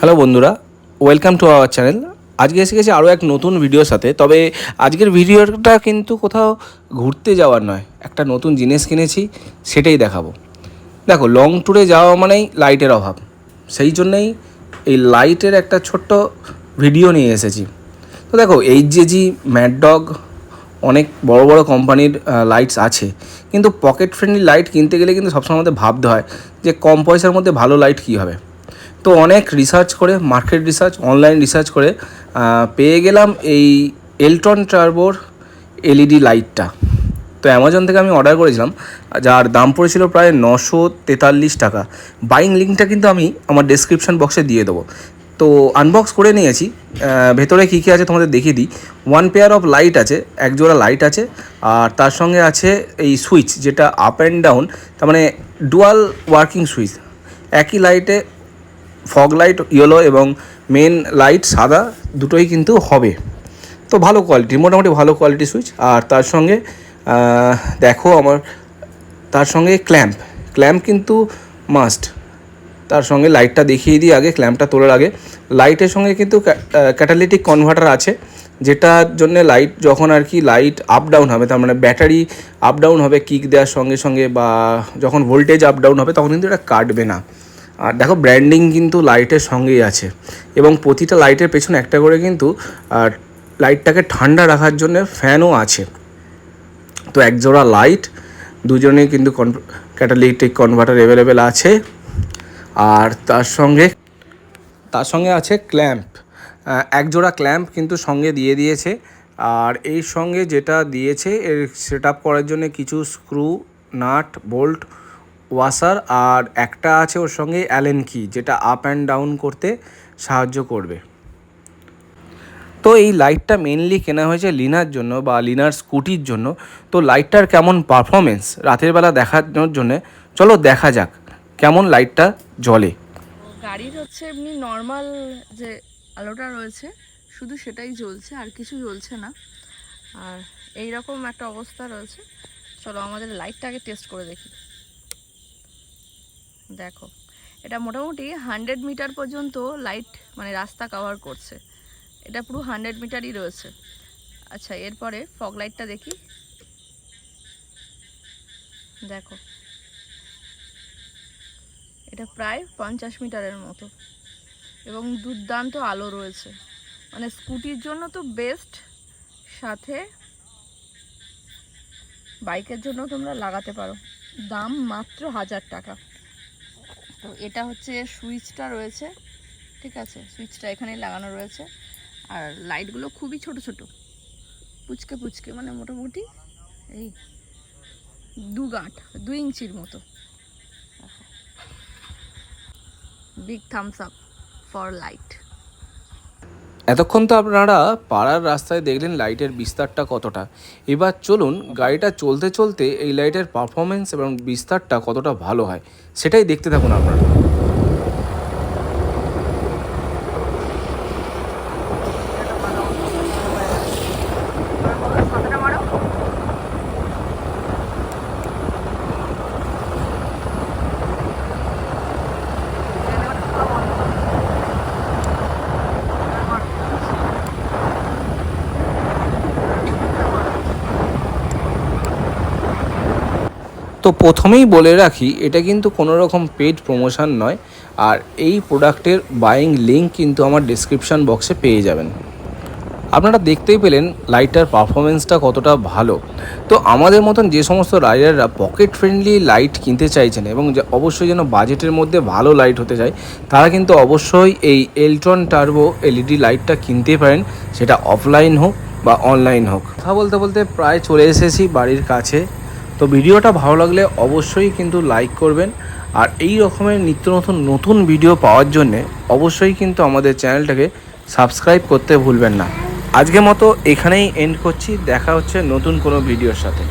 Hello বন্ধুরা welcome to our channel আজকে এসে গেছি আরও এক নতুন ভিডিওর সাথে, তবে আজকের ভিডিওটা কিন্তু কোথাও ঘুরতে যাওয়ার নয়, একটা নতুন জিনিস কিনেছি, সেটাই দেখাবো। দেখো লং ট্যুরে যাওয়া মানেই লাইটের অভাব, সেই জন্যেই এই লাইটের একটা ছোট্ট ভিডিও নিয়ে এসেছি। তো দেখো এইচ জে জি ম্যাডডগ অনেক বড় বড় কোম্পানির লাইটস আছে, কিন্তু পকেট ফ্রেন্ডলি লাইট কিনতে গেলে কিন্তু সবসময় আমাদের ভাবতে হয় যে কম পয়সার মধ্যে ভালো লাইট কী হবে। তো অনেক রিসার্চ করে মার্কেট রিসার্চ অনলাইন রিসার্চ করে পেয়ে গেলাম এই এলটন টার্বোর এলইডি লাইটটা তো অ্যামাজন থেকে আমি অর্ডার করেছিলাম, যার দাম পড়েছিল প্রায় নশো তেতাল্লিশ টাকা। বাইং লিঙ্কটা কিন্তু আমি আমার ডেসক্রিপশন বক্সে দিয়ে দেবো। তো আনবক্স করে নিয়েছি। ভেতরে কী কী আছে তোমাদের দেখিয়ে দিই। ওয়ান পেয়ার অফ লাইট আছে এক জোড়া লাইট আছে, আর তার সঙ্গে আছে এই সুইচ যেটা আপ অ্যান্ড ডাউন তার মানে ডুয়াল ওয়ার্কিং সুইচ একই লাইটে ফগ লাইট, ইয়েলো এবং মেন লাইট সাদা দুটোই কিন্তু হবে। তো ভালো কোয়ালিটি মোটামুটি ভালো কোয়ালিটি সুইচ আর তার সঙ্গে দেখো আমার, তার সঙ্গে ক্ল্যাম্প ক্ল্যাম্প কিন্তু মাস্ট তার সঙ্গে লাইটটা দেখিয়ে দিই আগে ক্ল্যাম্পটা তোলার আগে। লাইটের সঙ্গে কিন্তু ক্যাটালিটিক কনভার্টার আছে, যেটার জন্য লাইট যখন আর কি লাইট আপ ডাউন হবে, তার মানে ব্যাটারি আপ ডাউন হবে কিক দেওয়ার সঙ্গে সঙ্গে বা যখন ভোল্টেজ আপ ডাউন হবে, তখন কিন্তু এটা কাটবে না। আর দেখো ব্র্যান্ডিং কিন্তু লাইটের সঙ্গেই আছে। এবং প্রতিটা লাইটের পেছনে একটা করে কিন্তু লাইটটাকে ঠান্ডা রাখার জন্য ফ্যানও আছে। তো এক জোড়া লাইট দুজনেই কিন্তু ক্যাটালিটিক কনভার্টার অ্যাভেলেবেল আছে। আর তার সঙ্গে তার সঙ্গে আছে ক্ল্যাম্প এক জোড়া ক্ল্যাম্প কিন্তু সঙ্গে দিয়ে দিয়েছে। আর এই সঙ্গে যেটা দিয়েছে, এর সেট করার জন্য কিছু স্ক্রু নাট বোল্ট ওয়াসার আর একটা আছে ওর সঙ্গে অ্যালেন কি, যেটা আপ অ্যান্ড ডাউন করতে সাহায্য করবে। তো এই লাইটটা মেনলি কেনা হয়েছে লিনার জন্য বা লিনার স্কুটির জন্য। তো লাইটটার কেমন পারফরমেন্স রাতের বেলা দেখানোর জন্য? চলো দেখা যাক কেমন লাইটটা জ্বলে। গাড়ির হচ্ছে এমনি নর্মাল যে আলোটা রয়েছে, শুধু সেটাই জ্বলছে, আর কিছু জ্বলছে না। আর এই রকম একটা অবস্থা রয়েছে। চলো আমাদের লাইটটাকে টেস্ট করে দেখি। দেখো। এটা মোটামুটি হান্ড্রেড মিটার পর্যন্ত লাইট মানে রাস্তা কভার করছে। এটা পুরো হান্ড্রেড মিটারই রয়েছে। আচ্ছা এরপরে ফগ লাইটটা দেখি। দেখো। এটা প্রায় পঞ্চাশ মিটারের মতো। এবং দুর্দান্ত আলো রয়েছে। মানে স্কুটির জন্য তো বেস্ট সাথে বাইকের জন্য তোমরা লাগাতে পারো। দাম মাত্র হাজার টাকা। তো এটা হচ্ছে সুইচটা রয়েছে, ঠিক আছে? সুইচটা এখানে লাগানো রয়েছে। আর লাইটগুলো খুবই ছোট ছোট। পুচকে পুচকে মানে মোটামুটি এই দু গাঁট, দু ইঞ্চির মতো। Big thumbs up for light এতক্ষণ তো আপনারা পাড়ার রাস্তায় দেখলেন লাইটের বিস্তারটা কতটা। এবার চলুন গাড়িটা চলতে চলতে এই লাইটের পারফরমেন্স এবং বিস্তারটা কতটা ভালো হয়, সেটাই দেখতে থাকুন আপনারা। তো প্রথমেই বলে রাখি, এটা কিন্তু কোনো রকম পেড প্রমোশন নয়। আর এই প্রোডাক্টের বাইং লিঙ্ক কিন্তু আমার ডিসক্রিপশান বক্সে পেয়ে যাবেন। আপনারা দেখতেই পেলেন লাইটটার পারফরমেন্সটা কতটা ভালো। তো আমাদের মতন যে সমস্ত রাইডাররা পকেট ফ্রেন্ডলি লাইট কিনতে চাইছেন এবং যে অবশ্যই যেন বাজেটের মধ্যে ভালো লাইট হতে চায়, তারা কিন্তু অবশ্যই এই এলট্রন টার্বো এলইডি লাইটটা কিনতে পারেন। সেটা অফলাইন হোক বা অনলাইন হোক। কথা বলতে বলতে প্রায় চলে এসেছি বাড়ির কাছে। তো ভিডিওটা ভালো লাগলে অবশ্যই কিন্তু লাইক করবেন। আর এই রকমের নিত্য নতুন নতুন ভিডিও পাওয়ার জন্যে অবশ্যই কিন্তু আমাদের চ্যানেলটাকে সাবস্ক্রাইব করতে ভুলবেন না। আজকে মতো এখানেই এন্ড করছি। দেখা হচ্ছে নতুন কোনো ভিডিওর সাথে।